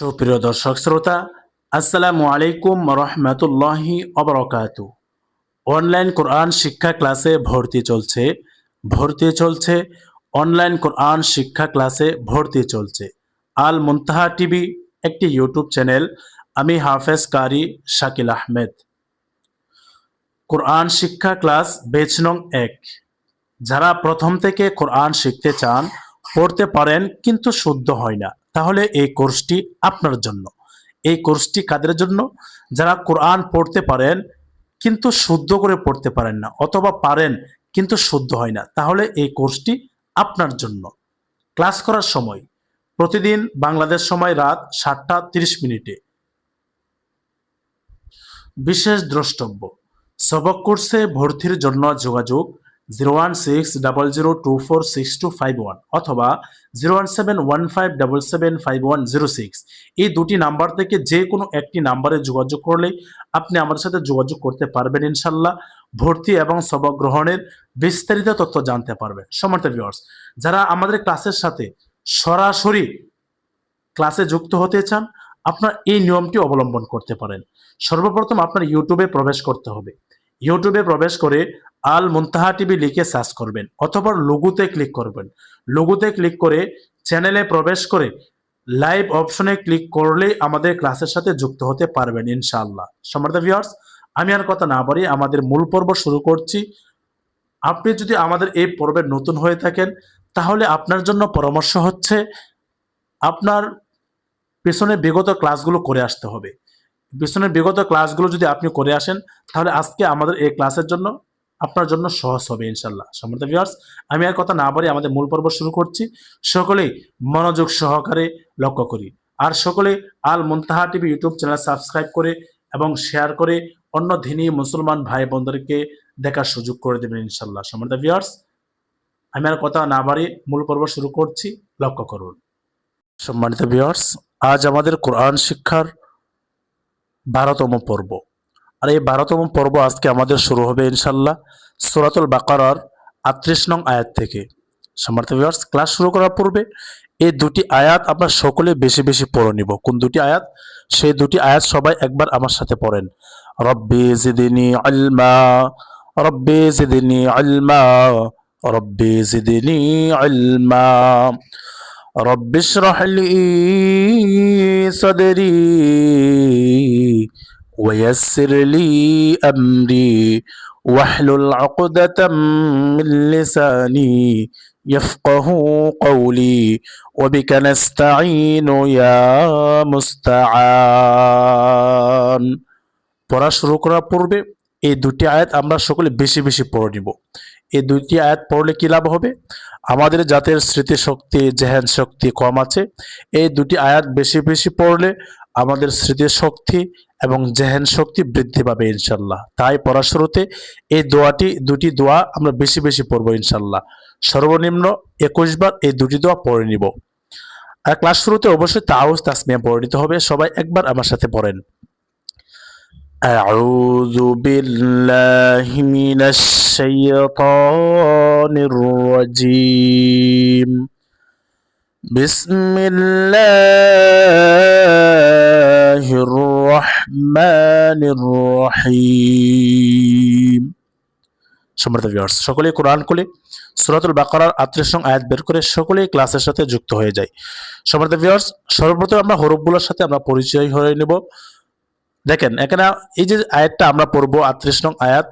সুপ্রিয় দর্শক শ্রোতা, আসসালামু আলাইকুম রহমতুল্লাহি অবরকাত অনলাইন কোরআন শিক্ষা ক্লাসে ভর্তি চলছে ভর্তি চলছে, অনলাইন কোরআন শিক্ষা ক্লাসে ভর্তি চলছে। আল মুনতাহা টিভি একটি ইউটিউব চ্যানেল, আমি হাফেজ কারি শাকিল আহমেদ। কোরআন শিক্ষা ক্লাস বেচ নং এক। যারা প্রথম থেকে কোরআন শিখতে চান, পড়তে পারেন, কিন্তু শুদ্ধ হয় না। তাহলে এই কোর্সটি আপনার জন্য। এই কোর্সটি কাদের জন্য? যারা কোরআন পড়তে পারেন, কিন্তু শুদ্ধ করে পড়তে পারেন না, অথবা পারেন, কিন্তু শুদ্ধ হয় না, তাহলে এই কোর্সটি আপনার জন্য। ক্লাস করার সময়, প্রতিদিন বাংলাদেশ সময় রাত সাতটা তিরিশ মিনিটে। বিশেষ দ্রষ্টব্য, সবক কোর্সে ভর্তির জন্য যোগাযোগ zero one six double zero two four six two five one অথবা zero one seven one five double seven five one zero six এই দুটি নাম্বার থেকে যে কোনো একটি নাম্বারে যোগাযোগ করলেই আপনি আমার সাথে যোগাযোগ করতে পারবেন ইনশাল্লাহ। ভর্তি এবং সবক গ্রহণের বিস্তারিত তথ্য জানতে পারবেন। সমর্থ ভিউয়ার্স যারা আমাদের ক্লাসের সাথে সরাসরি ক্লাসে যুক্ত হতে চান, আপনার এই নিয়মটি অবলম্বন করতে পারেন। সর্বপ্রথম আপনার ইউটিউবে প্রবেশ করতে হবে। ইউটিউবে প্রবেশ করে আল মুনতাহা টিভি লিখে সার্চ করবেন অথবা লঘুতে ক্লিক করবেন। লঘুতে ক্লিক করে চ্যানেলে প্রবেশ করে লাইভ অপশনে ক্লিক করলেই আমাদের ক্লাসের সাথে যুক্ত হতে পারবেন ইনশাআল্লাহ। সমর্থ ভিউয়ার্স আমি আর কথা না বলি আমাদের মূল পর্ব শুরু করছি। আপনি যদি আমাদের এই পর্বে নতুন হয়ে থাকেন, তাহলে আপনার জন্য পরামর্শ হচ্ছে আপনার পেছনে বিগত ক্লাসগুলো করে আসতে হবে। পেছনের বিগত ক্লাসগুলো যদি আপনি করে আসেন, তাহলে আজকে আমাদের এই ক্লাসের জন্য আপনার জন্য সহজ হবে ইনশাল্লাহ সম্মানিত ভিউয়ার্স আমি আর কথা না বলে আমাদের মূল পর্ব শুরু করছি। সকলেই মনোযোগ সহকারে লক্ষ্য করি। আর সকলে Al Muntaha TV YouTube channel subscribe করে এবং শেয়ার করে অন্য ধিনী মুসলমান ভাই বোনদেরকে দেখার সুযোগ করে দেবেন ইনশাল্লাহ সম্মানিত ভিউয়ার্স আমি আর কথা না বাড়ি মূল পর্ব শুরু করছি। লক্ষ্য করুন। সম্মানিত ভিউয়ার্স আজ আমাদের কোরআন শিক্ষার বারোতম পর্ব। আর এই বারোতম পর্ব আজকে আমাদের শুরু হবে ইনশাল্লাহ সুরাতুল বাকারার আটত্রিশ নং আয়াত থেকে। ভিউয়ার্স ক্লাস শুরু করার পূর্বে এই দুটি আয়াত আমরা সকলে বেশি বেশি পড়ে নিব। কোন দুটি আয়াত? সেই দুটি আয়াত সবাই একবার আমার সাথে পড়েন। রব্বি জিদিনি আলমা রব্বি জিদিনি আলমা রব্বি জিদিনি আলমা رب اشرح لي صدري ويسر لي أمري واحلل عقدة من لساني يفقه قولي وبك نستعين يا مستعان পড়া শুরু করার পূর্বে এই দুটি আয়াত আমরা সকলে বেশি বেশি পড়ে নিব। এই দুটি আয়াত পড়লে কি লাভ হবে? আমাদের জাতের স্মৃতিশক্তি জেহেন শক্তি কম আছে। এই দুটি আয়াত বেশি বেশি পড়লে আমাদের স্মৃতিশক্তি এবং জেহেন শক্তি বৃদ্ধি পাবে ইনশাল্লাহ। তাই পড়ার শুরুতে এই দোয়াটি, দুটি দোয়া আমরা বেশি বেশি পড়ব ইনশাল্লাহ। সর্বনিম্ন একুশ বার এই দুটি দোয়া পড়ে নিব। আর ক্লাস শুরুতে অবশ্যই তাউস তাসমিয়া পড়ে নিতে হবে। সবাই একবার আমার সাথে পড়েন। أعوذ بالله من الشيطان الرجيم بسم الله الرحمن الرحيم সম্মানিত ভিউয়ার্স সকলেই কোরআন খুলে সুরাতুল বাকারার আত্রিশ নং আয়াত বের করে সকলেই ক্লাসের সাথে যুক্ত হয়ে যায় সম্মানিত ভিউয়ার্স সর্বপ্রথম আমরা হরফগুলোর সাথে আমরা পরিচয় হয়ে নেব দেখেন, এখানে এই যে আয়াতটা আমরা পড়ব, আটত্রিশ নং আয়াত,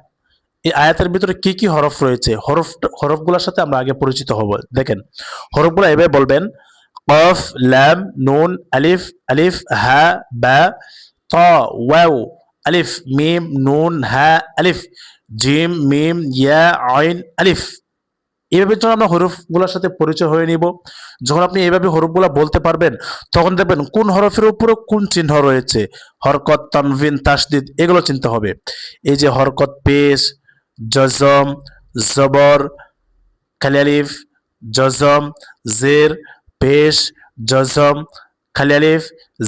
এই আয়াতের ভিতরে কি কি হরফ রয়েছে? হরফ, হরফগুলোর সাথে আমরা আগে পরিচিত হব। দেখেন, হরফগুলো এভাবে বলবেন, কফ ল্যাম নুন, আলিফ আলিফ, হা, বা, ত, ওয়াও, আলিফ, মিম, নুন, হা, আলিফ, জিম, মিম, ইয়া, আইন, আলিফ। এইভাবে যখন আমরা হরফগুলোর সাথে পরিচয় হয়ে নিব, যখন আপনি এইভাবে হরফগুলো বলতে পারবেন, তখন দেখবেন কোন হরফের উপরে কোন চিহ্ন রয়েছে। হরকত, তানভিন, তাসদিদ, এগুলো চিনতে হবে। এই যে হরকত, পেশ, জজম, জবর খালিয়ালিফ জজম, জের, পেশ, জজম খালিয়ালিফ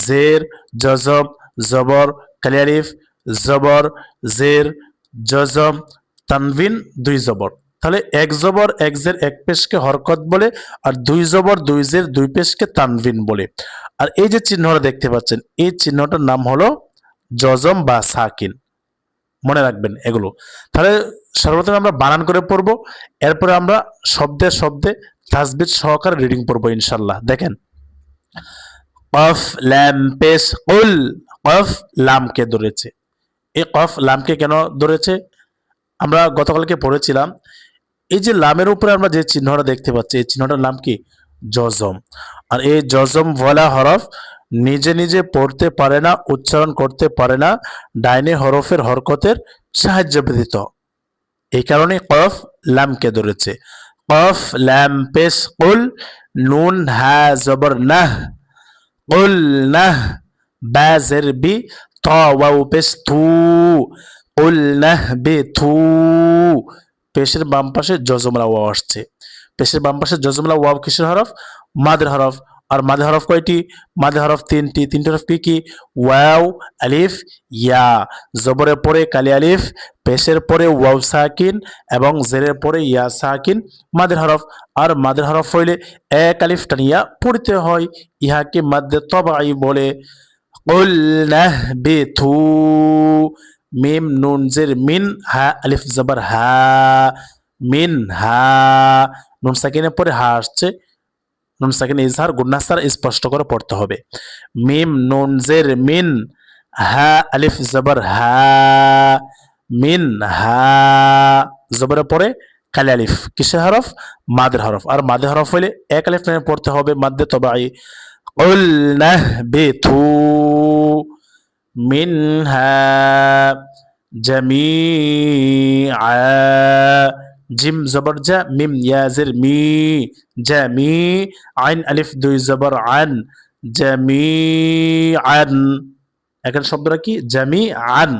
জের, জজম, জবর খালিয়ালিফ জবর, জের, জজম, তানভিন, দুই জবর। তাহলে এক জবর এক জের এক পেশকে হরকত বলে আর দুই জবর দুই জের দুই পেশকে তানভিন বলে। আর এই যে চিহ্নটা দেখতে পাচ্ছেন, এই চিহ্নটার নাম হলো জজম বা সাকিন। মনে রাখবেন এগুলো। তাহলে সর্বপ্রথমে আমরা বানান করে পড়ব, এরপরে আমরা শব্দে শব্দে তাসবিদ সহকারে রিডিং পড়ব ইনশাল্লাহ দেখেন, কফ, ল্যাম, পেশ কুল কফ, লামকে ধরেছে। এই কফ, লামকে কেন ধরেছে? আমরা গতকালকে পড়েছিলাম এই যে লামের উপরে আমরা যে চিহ্নটা দেখতে পাচ্ছি, এই চিহ্নটার নাম কি? জজম। আর এই জজম বলা হরফ নিজে নিজে পড়তে পারে না, উচ্চারণ করতে পারে না, ডাইনে হরফের হরকতের সাহায্য ব্যতীত। এই কারণে কফ লামকে ধরেছে। কফ ল্যাম পেশ, কুল নুন হা জবর নাহ, কুল নাহ বা জের বি ত ওয়াও পেশ, থু, কুল নাহ বে থু। পেশের বাম পাশে জজমলা ওয়াও আসছে পেশের বাম পাশে জজমলা ওয়াও কিসের হরফ মাদের হরফ আর মাদের হরফ কয়টি মাদের হরফ তিনটি তিনটি হরফ কি কি ওয়াও আলিফ ইয়া জবরের পরে কালি আলিফ পেশের পরে ওয়াও সাকিন এবং জেরের পরে ইয়া সাকিন মাদের হরফ আর মাদের হরফ হইলে এক আলিফ টানিয়া পড়তে হয় ইহাকে মাদ্দে তবাই বলে قلنا اهبطوا মিম নুন জের মিন হা আলিফ জবর হা মিন হা নুন সাকিনের পরে হা আসছে নুন সাকিন ইজহার গুন্নাসার স্পষ্ট করে পড়তে হবে মিম নুন জের মিন হা আলিফ জবর হা মিন হা জবরের পরে কালি আলিফ কিসের হরফ মাদের হরফ আর মাদের হরফ হইলে এক আলিফ টেনে পড়তে হবে মাদ্দে তবাই قلنا اهبطوا মিনহা জামিআ। জিম জবর জা, মিম ইয়াজির মি জামি আইন আলিফ দুই জবর আন عن আন এখানে শব্দটা কি? জামি আন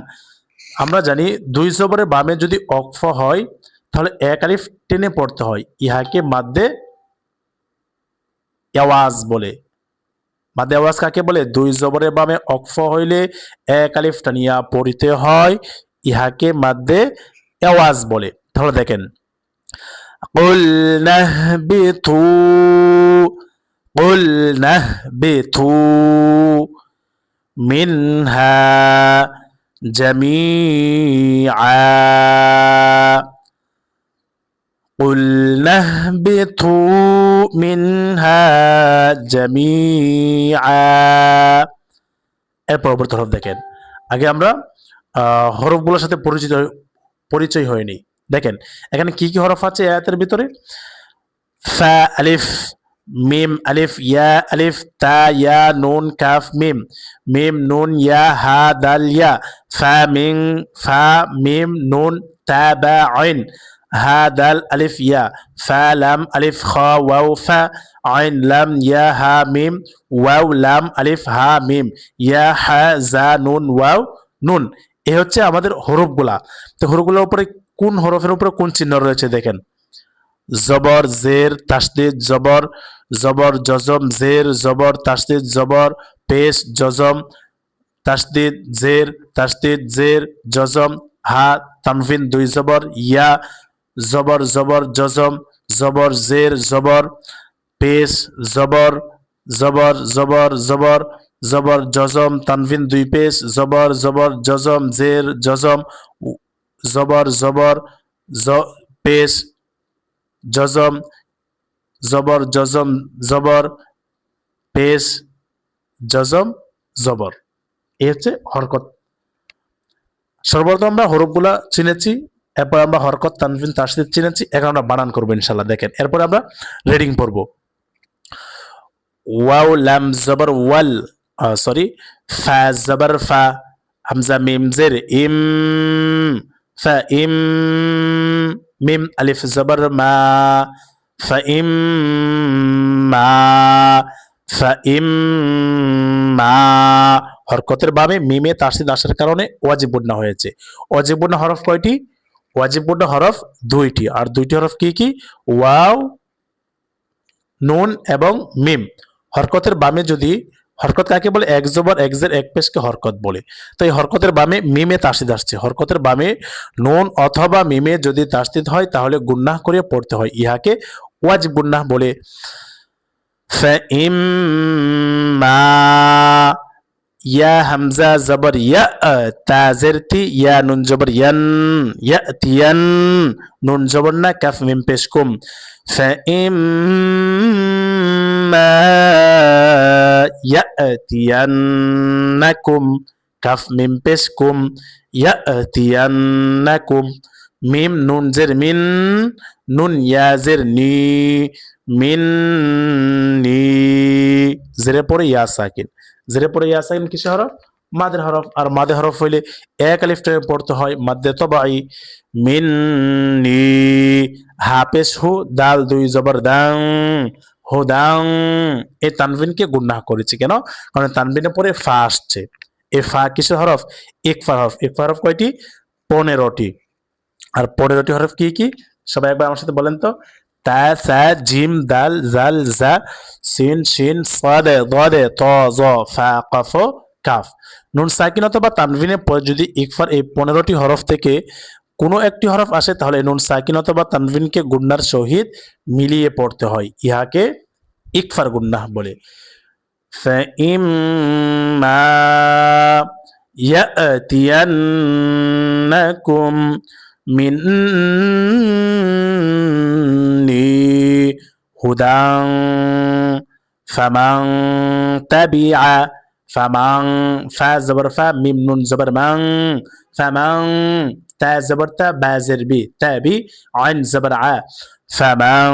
আমরা জানি দুই জবরের বামে যদি অক্ফ হয়, তাহলে এক আলিফ টেনে পড়তে হয়। ইহাকে মাদ্দে ইয়াওয়াজ বলে। মাদে আওয়াজ কাকে বলে দুই জবরের বামে অক্ফ হইলে এক আলিফ টানিয়া পড়িতে হয় ইহাকে মাদ্দে আওয়াজ বলে তাহলে দেখেন قلنا اهبطوا قلنا اهبطوا منها جميعا قلنا اهبطوا منها جميعا এর পরবর্তী হরফ দেখেন আগে আমরা আহ, হরফগুলোর সাথে পরিচিত পরিচয় হয়নি দেখেন এখানে কি কি হরফ আছে এই আয়াতের ভিতরে ফা আলিফ মিম আলিফ ইয়া আলিফ তা ইয়া নুন কাফ মিম মিম নুন ইয়া হা দাল ইয়া ফা মিং ফা মিম নুন তা বা আইন হা দাল আলিফ ইয়া ফা লাম আলিফ খ ওয়াও ফা আইন লাম ইয়া হা মিম ওয়াও লাম আলিফ হা মিম ইয়া হা জা নুন ওয়াও নুন এ হচ্ছে আমাদের হরফগুলা। তো হরফগুলোর উপরে কোন হরফের উপরে কোন চিহ্ন রয়েছে দেখেন? জবর, জের, তাসদিদ, জবর জবর, জজম, জের, জবর, তাসদিদ, জবর, পেশ, জজম, তাসদিদ, জের তাসদিদ, জের, জজম, হা তানভিন দুই জবর, ইয়া জবর জবর জজম জবর জের জবর পেশ জবর জবর জবর জবর জবর জজম, তানভিন দুই পেশ জবর জবর জজম জের জজম জবর জবর পেশ জজম জবর জজম জবর পেশ জজম জবর এই হচ্ছে হরকত। সর্বপ্রথম আমরা হরফগুলা চিনেছি। এরপর আমরা হরকত, তানভিন তাসদিদ চিনেছি, এখন আমরা বানান করব ইনশাল্লাহ, দেখেন। এরপর আমরা রিডিং পড়ব। ওয়াও, লাম, জবর, ওয়াল সরি ফা, জবর, ফা, হামজা, মিম, জের, ইম, ফা, ইম, মিম, আলিফ, জবর, মা, ফা, ইম, মা, ফা, ইম, মা। হরকতের বামে, মিমে তাসদিদ আসার কারণে ওয়াজিবুন্না হয়েছে। ওয়াজিব বন্যা হরফ কয়টি? ওয়াজিব বন্যা হরফ দুইটি আর দুইটি হরফ কি কি ওয়াও নুন এবং মিম হরকতের বামে যদি হরকত কাকে বলে এক জবর একজের এক পেশকে হরকত বলে তো এই হরকতের বামে মিমে তাসিদ আসছে হরকতের বামে নুন অথবা মিমে যদি তাসদিদ হয় তাহলে গুন্নাহ করে পড়তে হয় ইহাকে ওয়াজ গুন্নাহ বলে فإما ইয়া হামজা জবর ইয়া তা জেরতি ইয়া নুন জবর ইয়ান ইয়াতিয়ান নুন জবর না কাফ মিম পেশ কুম فإما يأتينكم কাফ মিম পেশ কুম ইয়াতিয়ান্নাকুম মিম নুন জের মিন নুন ইয়াজের নি মিন নি জেরে পরে ইয়া সাকিন। জেরে পরে ইয়া সাকিন কিসে হরফ? মাদের হরফ। আর মাদে হরফ হইলে এক আলিফ টেনে পড়তে হয় মাদ্দে তবাই মিন নি হাফেজ হু, দাল দুই জবর দাং হুদাং এই তানভিনকে গুন্নাহ করেছে কেন? কারণ তানভিনের পরে ফা আসছে। এ ফা কিসের হরফ? ইকফা হরফ। ইকফা হরফ কয়টি? পনেরোটি। আর পনেরোটি হরফ কি কি? সবাই একবার আমার সাথে বলেন তো। তা সা জিম দাল জাল জা সিন শিন সাদে দদে ত জ ফা কফ কাফ নুন সাকিন অথবা তানভিনের পরে যদি ইকফার এই পনেরোটি হরফ থেকে কোনো একটি হরফ আসে তাহলে নুন সাকিন অথবা তানভিনকে গুন্নার সহিত মিলিয়ে পড়তে হয় ইহাকে ইকফার গুন্নাহ বলে فإما يأتينكم مني هدى فمن تبع فمن فا زبر نون زبر من فمن تا زبر تا با زر بي تابي عين زبر ع فمن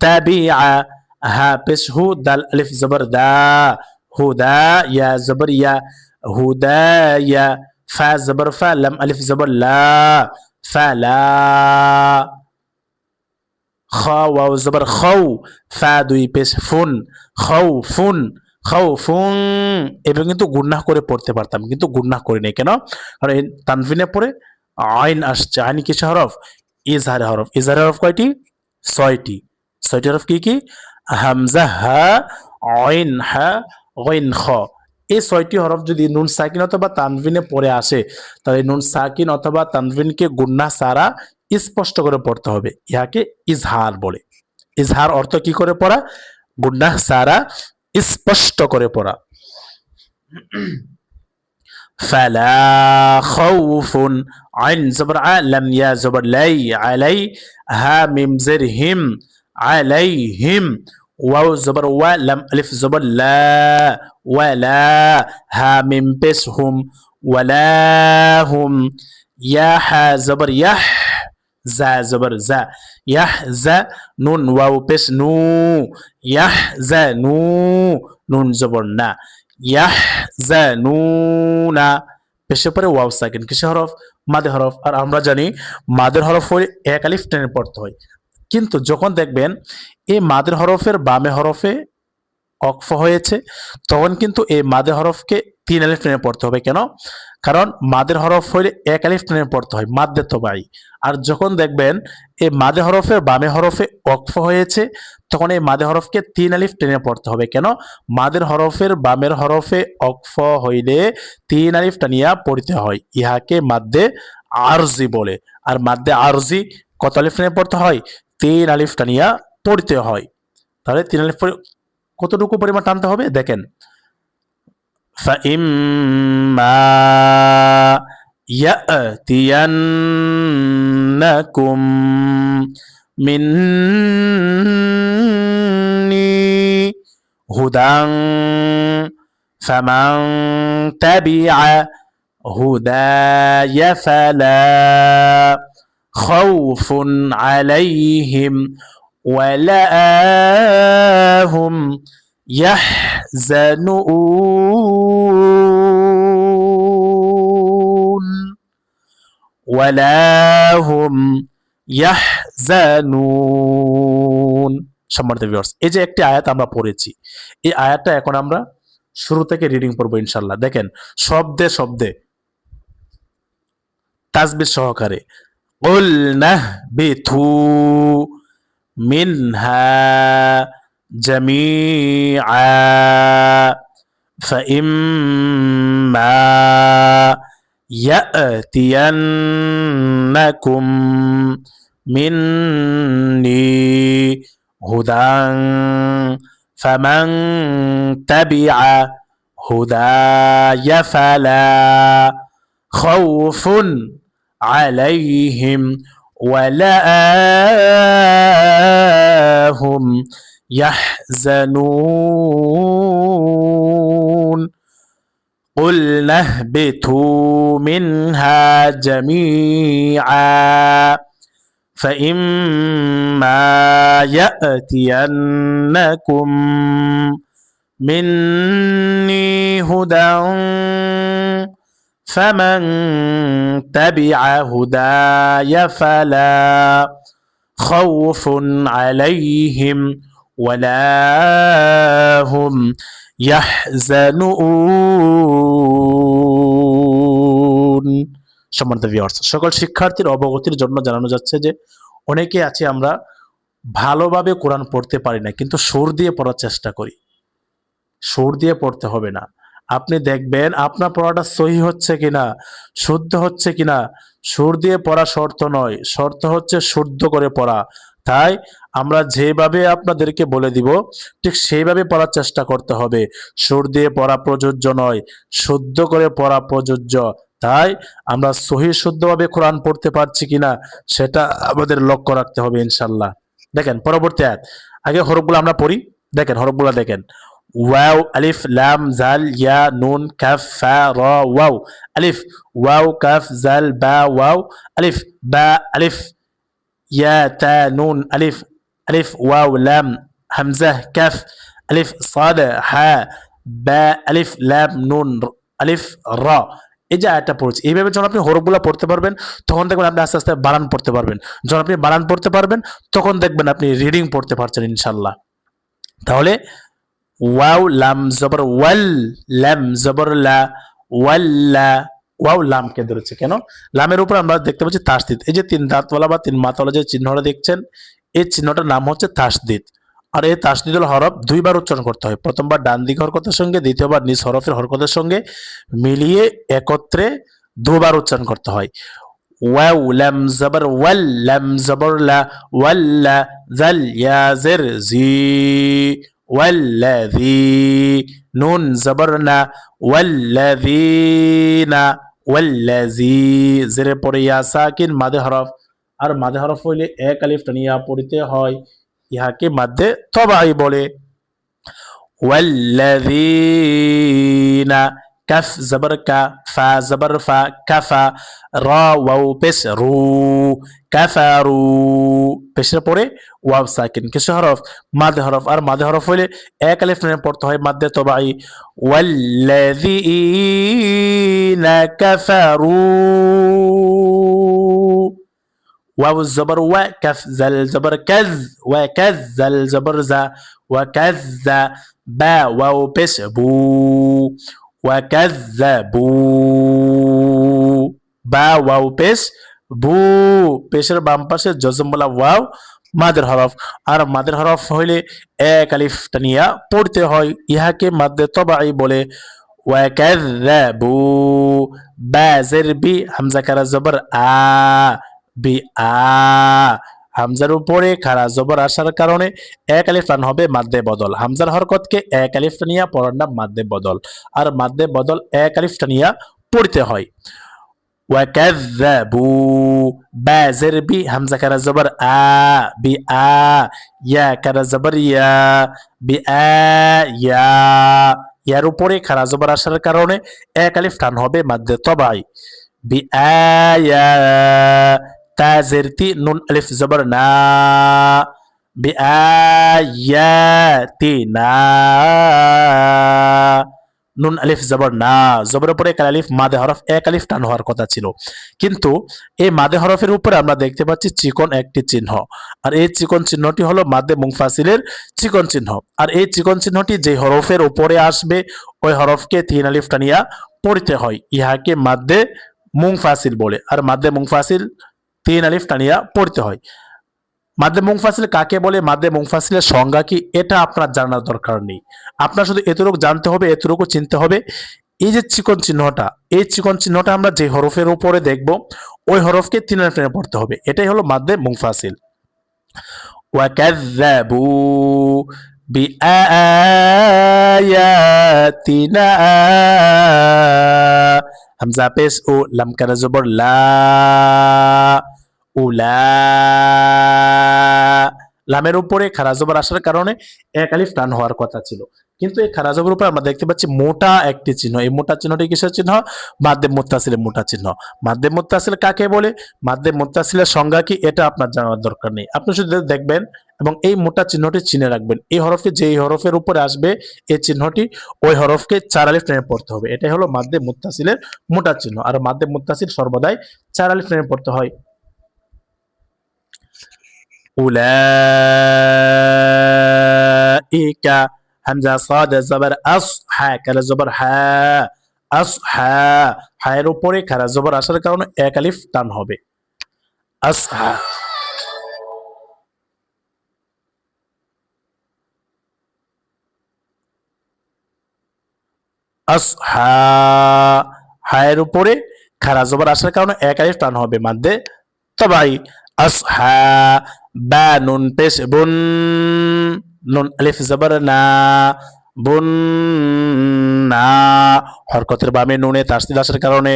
تبع ها بس هو دال ألف زبر دا. هدى يا زبر يا هدايا فا زبر فا لم ألف زبر لا. ফালা খ ওয়াও জবর খৌ ফা দুই পেশ ফুন খৌ ফুন খৌ ফুং এবার কিন্তু গুন্নাহ করে পড়তে পারতাম, কিন্তু গুন্নাহ করি নাই। কেন? কারণ তানফিনে পড়ে আইন আসছে। আইন কিছু হরফ? ইজহার হরফ। ইজহার হরফ কয়টি? ছয়টি। ছয়টি হরফ কি কি? হামজা হা, আইন হা, গইন খ। এই ছয়টি হরফ যদি নুন সাকিন অথবা তানভিনে পড়ে আসে তাহলে নুন সাকিন অথবা তানভিনকে গুন্না সারা স্পষ্ট করে পড়তে হবে ইহাকে ইজহার বলে ইজহার অর্থ কি করে পড়া গুন্না সারা স্পষ্ট করে পড়া فلا خوف عن زبر ع لم يا زبر لي علي ها ميم زر هم عليهم واو زبر و لم الف زبر لا ওয়ালা হা মিম পেস হুম ওয়ালা হুম ইয়া হা জবর ইয়াহ জা জবর জা ইয়াহ জা নুন ওয়াউ পেস নু ইয়াহ জা নু নুন জবর না ইয়াহ জা নু না পেশে পরে ওয়াও সাকিন কিসে হরফ মাদের হরফ আর আমরা জানি মাদের হরফ হলে এক আলিফ টেনে পড়তে হয়। কিন্তু যখন দেখবেন, এই মাদের হরফের বামে হরফে অক্ফ হয়েছে, তখন কিন্তু এই মাদের হরফকে তিন আলিফ টেনে পড়তে হবে। কেন? কারণ মাদের হরফ হইলে এক আলিফ টেনে পড়তে হয় মাদ্দে তো বাই আর যখন দেখবেন এই মাদে হরফের বামে হরফে অক্ফ হয়েছে, তখন এই মাদে হরফকে তিন আলিফ টেনে পড়তে হবে। কেন? মাদের হরফের, বামের হরফে অক্ফ হইলে তিন আলিফ টানিয়া পড়তে হয়। ইহাকে মাদ্দে আরজি বলে। আর মাদ্দে আরজি কত আলিফ টেনে পড়তে হয়? তিন আলিফ টানিয়া পড়তে হয়। তাহলে তিন আলিফ কতটুকু পরিমাণ টানতে হবে দেখেন فإما يأتينكم مني هدى فمن تبع هداي فلا خوف عليهم ولا هم يحزنون ولا هم يحزنون সম্মানিত ভিউয়ার্স এই যে একটি আয়াত আমরা পড়েছি এই আয়াতটা এখন আমরা শুরু থেকে রিডিং পড়বো ইনশাল্লাহ দেখেন শব্দে শব্দে তাজবির সহকারে قلنا اهبطوا منها جميعا فإما يأتينكم مني هدى فمن تبع هداي فلا خوف عليهم ولا هم يحزنون. قلنا اهبطوا منها جميعا فإما يأتينكم مني هدى فمن تبع هداي فلا خوف عليهم ولا هم يحزنون সম্মানিত ভিউয়ার্স সকল শিক্ষার্থীর অবগতির জন্য জানানো যাচ্ছে যে অনেকে আছে আমরা ভালোভাবে কোরআন পড়তে পারি না কিন্তু সুর দিয়ে পড়ার চেষ্টা করি সুর দিয়ে পড়তে হবে না আপনি দেখবেন আপনার পড়াটা সহি হচ্ছে কিনা, শুদ্ধ হচ্ছে কিনা, সুর দিয়ে পড়া শর্ত নয়, শর্ত হচ্ছে শুদ্ধ করে পড়া। তাই আমরা যেভাবে আপনাদেরকে বলে দিব, ঠিক সেইভাবে পড়ার চেষ্টা করতে হবে। সুর দিয়ে পড়া প্রযোজ্য নয়, শুদ্ধ করে পড়া প্রযোজ্য। তাই আমরা সহি শুদ্ধভাবে কোরআন পড়তে পারছি কিনা, সেটা আমাদের লক্ষ্য রাখতে হবে ইনশাল্লাহ। দেখেন, পরবর্তী আয়াত। আগে হরফগুলো আমরা পড়ি। দেখেন, হরফগুলো দেখেন। ওয়াও আলিফ লাম জাল ইয়া নুন কাফ ফা র ওয়াও আলিফ ওয়াও কাফ জাল বা ওয়াও আলিফ বা আলিফ ইয়া তা নুন আলিফ আলিফ ওয়াও লাম হামজা কাফ আলিফ সাদ হা বা আলিফ লাম নুন আলিফ র এই যে আয়টা পড়ছি, এইভাবে যখন আপনি হরফগুলো পড়তে পারবেন, তখন দেখবেন আপনি আস্তে আস্তে বানান পড়তে পারবেন। যখন আপনি বানান পড়তে পারবেন, তখন দেখবেন আপনি রিডিং পড়তে পারছেন ইনশাল্লাহ তাহলে ওয়াও লাম জবর ওয়াল লাম জবর লা ওয়াল্লা ওয়াও লামকে ধরেছে কেন? লামের উপর আমরা দেখতে পাচ্ছি তাসদিদ। এই যে তিন দাঁতওয়ালা বা তিন মাতওয়ালা যে চিহ্নটা দেখছেন, এই চিহ্নটার নাম হচ্ছে তাসদিদ। আর এই তাসদিদুল হরফ দুইবার উচ্চারণ করতে হয়। প্রথমবার ডান দিক হরকতের সঙ্গে, দ্বিতীয়বার নিজ হরফের হরকতের সঙ্গে মিলিয়ে একত্রে দুবার উচ্চারণ করতে হয়। ওয়াও, লাম জবর ওয়াল, লাম জবর লা ওয়াল্লা জাল ইয়া জের, জি। ওয়াল্লাযী নুন জবর না ওয়াল্লাযীনা ওয়াল্লাযী জেরে পরে ইয়া সাকিন মাদে হরফ আর মাদে হরফ হইলে এক আলিফ টানিয়া পড়িতে হয় ইহাকে মাদে তবাই বলে ওয়াল্লাযীনা কাফ জবর কা ফা জবর ফা কাফা র ওয়াও পেশ রু কাফারু পেশের পরে ওয়াও সাকিন কিসে হরফ মাদে হরফ আর মাদে হরফ হইলে এক আলিফ টেনে পড়তে হয় মাদ্দে তবাই ওয়াল্লাযীনা কাফারু واو الزبر وكف زل زبر كز وكز زل زبر زا وكز با واو بس بو ওয়াকাজ্জাবু বা ওয়াও পেশ বু পেশের বাম পাশে জজমলা ওয়াও, মাদের হরফ। আর মাদের হরফ হইলে এক আলিফ টানিয়া পড়তে হয়, ইহাকে মাদ্দে তবাই বলে। ওয়াকাজ্জাবু বা জের বি, হামজা কারা জবর আ, বি আ। হামজার উপরে খারা জবর আসার কারণে এক আলিফ টান হবে মাদ্দে বদল হামজার হরকতকে এক আলিফ টানিয়া পড়ার নাম মাদ্দে বদল আর মাদ্দে বদল এক আলিফ টানিয়া পড়তে হয় وكذبوا بازر بي همزة كرا زبر آ بي آ يا كرا زبر يا بي آ يا ইয়ার উপরে খারা জবর আসার কারণে এক আলিফ টান হবে মাদ্দে তবাই বি আয়া تازرتي نون ألف زبر نا بآياتنا নুন আলিফ জবর না জবরের উপরে এক আলিফ মাদে হরফ এক আলিফ টান হওয়ার কথা ছিল কিন্তু এই মাদে হরফের উপরে আমরা দেখতে পাচ্ছি চিকন একটি চিহ্ন আর এই চিকন চিহ্নটি হলো মাদে মুংফাসিলের চিকন চিহ্ন আর এই চিকন চিহ্নটি যে হরফের উপরে আসবে ওই হরফকে তিন আলিফ টানিয়া পড়তে হয় ইহাকে মাদ্দে মুংফাসিল বলে আর মাদ্দে মুংফাসিল তিন আলিফ টানিয়া পড়তে হয় মাদ্দে মুংফাসিল কাকে বলে মাদ্দে মুংফাসিলের সংজ্ঞা কি এটা আপনার জানার দরকার নেই আপনার শুধু এতটুকু জানতে হবে এতটুকু চিনতে হবে এই যে চিকন চিহ্নটা এই চিকন চিহ্নটা আমরা যে হরফের উপরে দেখব ওই হরফকে তিন টেনে পড়তে হবে এটাই হলো মাদ্দে মুংফাসিল وكذبوا بآياتنا হামজা পেশ ও লাম কারা জবর লা লামের উপরে খারাজবর আসার কারণে এক আলিফ টান হওয়ার কথা ছিল। কিন্তু এই খারা জবর উপরে আমরা দেখতে পাচ্ছি মোটা একটি চিহ্ন। এই মোটা চিহ্নটি কিসের চিহ্ন? মাদ্দেব মুত্তাসিলের মোটা চিহ্ন। মাদ্দেব মুত্তাসিল কাকে বলে? মাদ্দেব মুত্তাসিলের সংজ্ঞা কি? এটা আপনার জানার দরকার নেই। আপনি শুধু দেখবেন এবং এই মোটা চিহ্নটি চিনে রাখবেন। এই হরফটি যে হরফের উপরে আসবে, এই চিহ্নটি ওই হরফকে চার আলিফ টেনে পড়তে হবে। এটাই হলো মাদ্দে মুত্তাসিলের মোটা চিহ্ন। আর মাদ্দে মুত্তাসিল সর্বদাই চার আলিফ টেনে পড়তে হয়। উলাইকা হামজা আস হা হায়ের উপরে খারা জবর আসার কারণে এক আলিফ টান হবে। আস হায়ের উপরে আসার কারণে এক আলিফ টান হবে। মাধ্যে তবাই। আসহা বা নুন পেশ বুন নুন আলিফ জবর না বুন না হরকতের বামে নুনে তাসদিদ আসার কারণে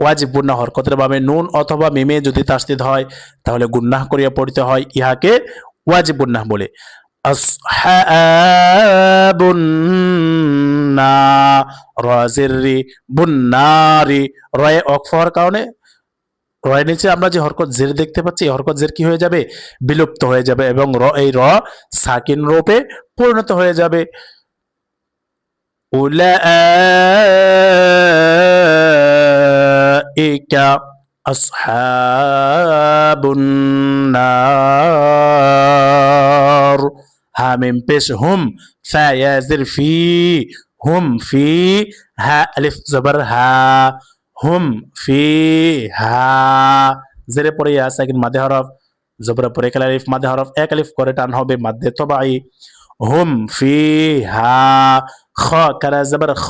ওয়াজিব গুন্না হরকতের বামে নুন অথবা মিমে যদি তাসদিদ হয় তাহলে গুন্নাহ করিয়া পড়তে হয় ইহাকে ওয়াজিব গুন্নাহ বলে আসহাবুন রাজিরি বুন্নারি রয়ে অক্ফ হওয়ার কারণে রয়ের নিচে আমরা যে হরকত জের দেখতে পাচ্ছি, এই হরকত জের কি হয়ে যাবে? বিলুপ্ত হয়ে যাবে এবং র, এই র সাকিন রূপে পরিণত হয়ে যাবে। উলাইকা আসহাবুন নার। হামিম পেশ হুম, ফায়াজির ফি হুম ফি হা আলিফ জবর হা। হুম, ফি, হা, জেরে পরে ইয়া সাকিন মাদে হরফ, জবরে পরে এক আলিফ, মাদে হরফ, এক আলিফ করে টান হবে মাদে তবাই। হুম, ফি, হা, খ, কারা জবর খ,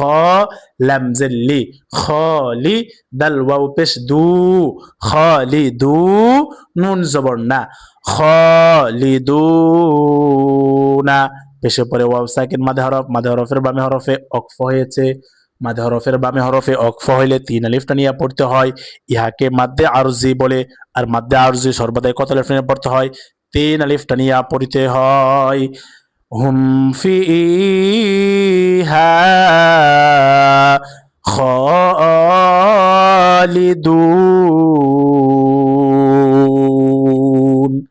লাম জিল্লি খলি দাল, ওয়াও, পেশ, দু খলি দু, নুন, জবর, না, খ, লি, দু, না, পেশে পরে ওয়াও, সাকিন মাদে হরফ, মাদে হরফের বামে হরফে অক্ফ হয়েছে। মাদে হরফের বামে হরফে অক্ফ হইলে তিন আলিফ টানিয়া পড়তে হয়। ইহাকে মাদ্দে আরজি বলে, আর মাদ্দে আরজি সর্বদাই কত আলিফ টানিয়া পড়তে হয়? তিন আলিফ টানিয়া পড়তে হয়। হুম ফি খালিদুন।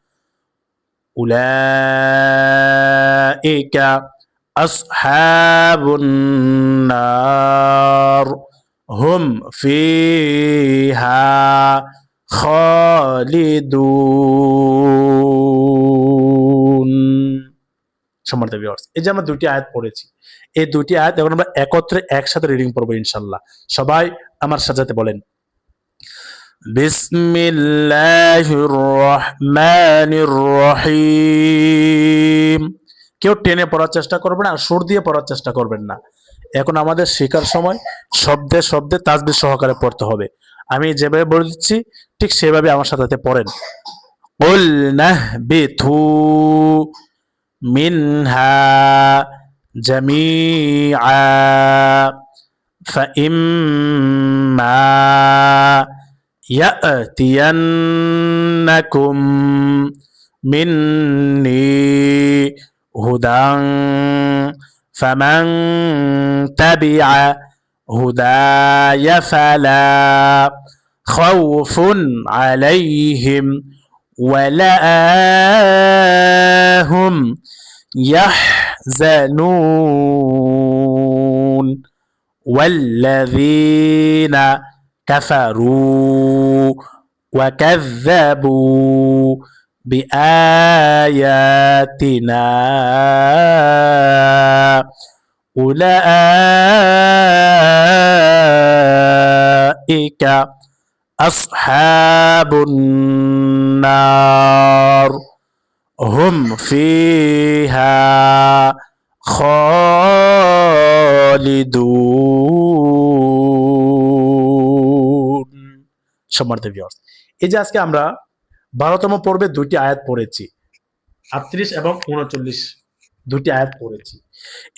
উলাইকা أصحاب النار هم فيها খালিদুন সম্মানিত ভিউয়ার্স এই যে আমরা দুটি আয়াত পড়েছি এই দুটি আয়াত এখন আমরা একত্রে একসাথে রিডিং পড়বো ইনশাল্লাহ সবাই আমার সাজাতে বলেন বিসমিল্লাহির রহমানির রহিম কেউ টেনে পড়ার চেষ্টা করবেন না আর সুর দিয়ে পড়ার চেষ্টা করবেন না এখন আমাদের শেখার সময় শব্দে শব্দে তাজবির সহকারে পড়তে হবে আমি যেভাবে বলে দিচ্ছি ঠিক সেভাবে আমার সাথে পড়েন قلنا اهبطوا منها جميعا فإما يأتينكم مني هدى فمن تبع هداي فلا خوف عليهم ولا هم يحزنون. والذين كفروا وكذبوا بآياتنا أولئك আসহাবুন নার হুম ফিহা খালিদুন সম্মানিত ভিউয়ার্স এই যে আজকে আমরা বারোতম পর্বে দুইটি আয়াত পড়েছি। আটত্রিশ এবং উনচল্লিশ দুটি আয়াত পড়েছি।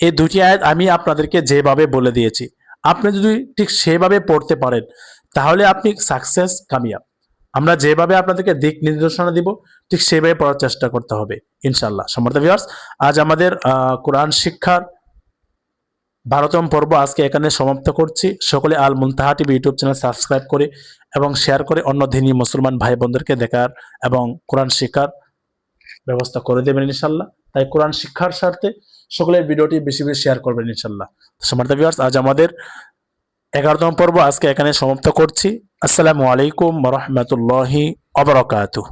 এই দুটি আয়াত আমি আপনাদেরকে যেভাবে বলে দিয়েছি, আপনি যদি ঠিক সেভাবে পড়তে পারেন, তাহলে আপনি সাকসেস কামিয়াব। আমরা যেভাবে আপনাদেরকে দিক নির্দেশনা দিব, ঠিক সেভাবে পড়ার চেষ্টা করতে হবে ইনশাল্লাহ সম্মানিত ভিউয়ার্স আজ আমাদের কোরআন শিক্ষার বারোতম পর্ব আজকে এখানে সমাপ্ত করছি। সকলে Al Muntaha TV YouTube channel subscribe করে এবং শেয়ার করে অন্য দিনী মুসলমান ভাই বোনদেরকে দেখার এবং কোরআন শিক্ষার ব্যবস্থা করে দেবেন ইনশাল্লাহ। তাই কোরআন শিক্ষার স্বার্থে সকলের ভিডিওটি বেশি বেশি শেয়ার করবেন ইনশাল্লাহ। সমার্থ ভিউয়ার্স আজ আমাদের এগারোতম পর্ব আজকে এখানে সমাপ্ত করছি। আসসালামু আলাইকুম রহমতুল্লাহি অবরকাতুহ